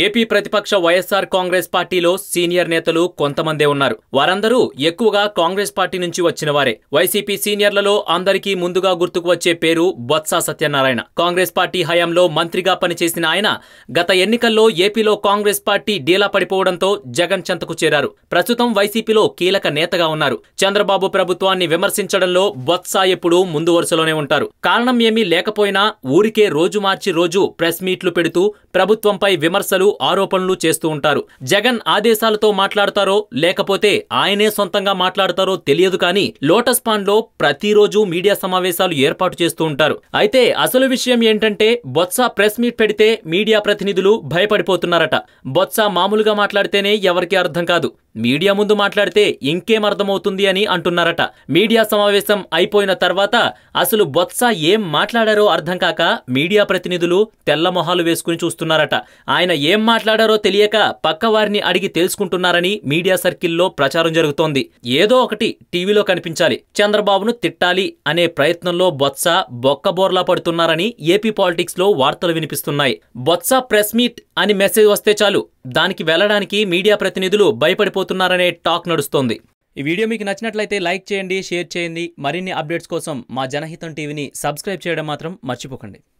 AP ప్రతిపక్ష వైఎస్ఆర్ కాంగ్రెస్ పార్టీలో senior నేతలు కొంతమందే ఉన్నారు. వారందరూ ఎక్కువగా కాంగ్రెస్ పార్టీ నుంచి వచ్చిన వారే. వైసీపీ సీనియర్లలో అందరికీ ముందుగా గుర్తుకు వచ్చే పేరు బొత్స సత్యనారాయణ. కాంగ్రెస్ పార్టీ హయాంలో మంత్రిగా పనిచేసిన ఆయన గత ఎన్నికల్లో ఏపీలో కాంగ్రెస్ పార్టీ డీలా పడిపోవడంతో జగన్ చెంతకు చేరారు. ప్రస్తుతం వైసీపీలో కీలక నేతగా ఉన్నారు. చంద్రబాబు ప్రభుత్వాన్ని విమర్శించడంలో బొత్స ఎప్పుడూ ముందు వరుసలోనే ఉంటారు. కారణం ఏమీ లేకపోయినా ఊరికే రోజు మార్చి రోజు ప్రెస్ మీట్లు పెడుతూ ప్రభుత్వంపై విమర్శలు ఆరోపణలు చేస్తూ ఉంటారు. జగన్ ఆదేశాలతో మాట్లాడతారో లేకపోతే ఆయనే సొంతంగా మాట్లాడతారో తెలియదు కానీ లోటస్ పాండ్లో ప్రతిరోజు మీడియా సమావేశాలు ఏర్పాటు చేస్తూ ఉంటారు. అయితే అసలు విషయం ఏంటంటే బొత్స ప్రెస్ మీట్ పెడితే మీడియా ప్రతినిధులు భయపడిపోతున్నారట. బొత్స మామూలుగా మాట్లాడితేనే ఎవరికీ అర్థం కాదు. మీడియా ముందు మాట్లాడితే ఇంకేం అర్థమవుతుంది అని అంటున్నారట. మీడియా సమావేశం అయిపోయిన తర్వాత అసలు బొత్స ఏం మాట్లాడారో అర్థం కాక మీడియా ప్రతినిధులు తెల్ల మొహాలు వేసుకుని చూస్తున్నారట. ఆయన ఏం మాట్లాడారో తెలియక పక్కవారిని అడిగి తెలుసుకుంటున్నారని మీడియా సర్కిల్లో ప్రచారం జరుగుతోంది. ఏదో ఒకటి టీవీలో కనిపించాలి. చంద్రబాబును తిట్టాలి అనే ప్రయత్నంలో బొత్స బొక్కబోర్లా పడుతున్నారని ఏపీ పాలిటిక్స్లో వార్తలు వినిపిస్తున్నాయి. బొత్స ప్రెస్ మీట్ అని మెసేజ్ వస్తే చాలు. దానికి వెళ్ళడానికి మీడియా ప్రతినిధులు భయపడిపోతున్నారనే టాక్ నడుస్తోంది. ఈ వీడియో మీకు నచ్చినట్లయితే లైక్ చేయండి షేర్ చేయండి. మరిన్ని అప్డేట్స్ కోసం మా జనహితం టీవీని సబ్స్క్రైబ్ చేయడం మాత్రం మర్చిపోకండి.